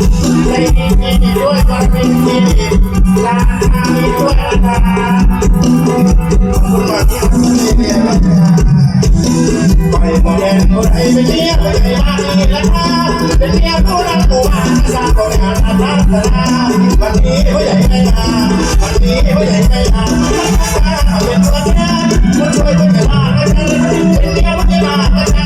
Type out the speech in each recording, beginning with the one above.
มีด้วยวันมีมีลามีด้วยลาคุณมาที่นี่เรียนว่าไปบ่แม่คนไทยไปเที่ยวไปไทยบ้านนี่ละค่ะเป็นเมียผู้รักผู้บ้าสร้างบริหารอาณาจักรวันนี้ผู้ใหญ่ไม่มาวันนี้ผู้ใหญ่ไม่มาเป็นตัวแทนผู้ช่วยผู้ใหญ่บ้านเป็นเมีย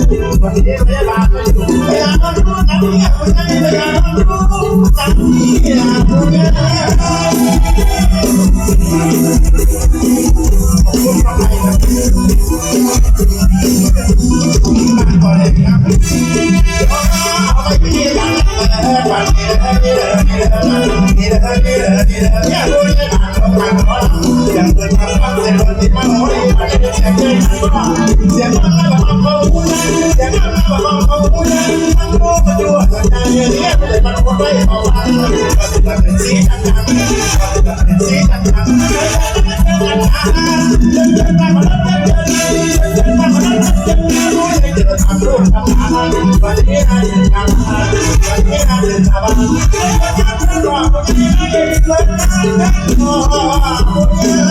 ผู้ ใ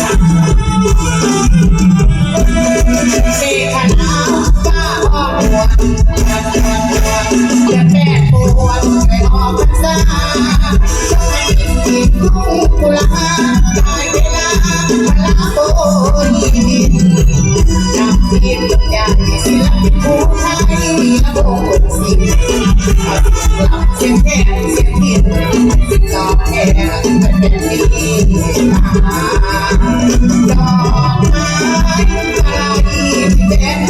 ในหมู่บ้านกันเลยออกหาผู้ใหญ่บ้านทำแทนออกหาผู้ใหญ่บ้านทำแทนจะพูดให้บ้จะพูดให้บ้าน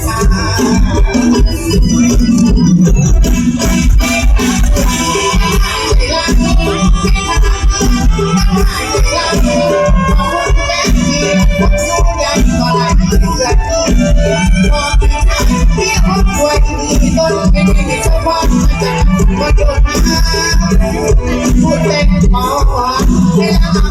จา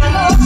Yeah.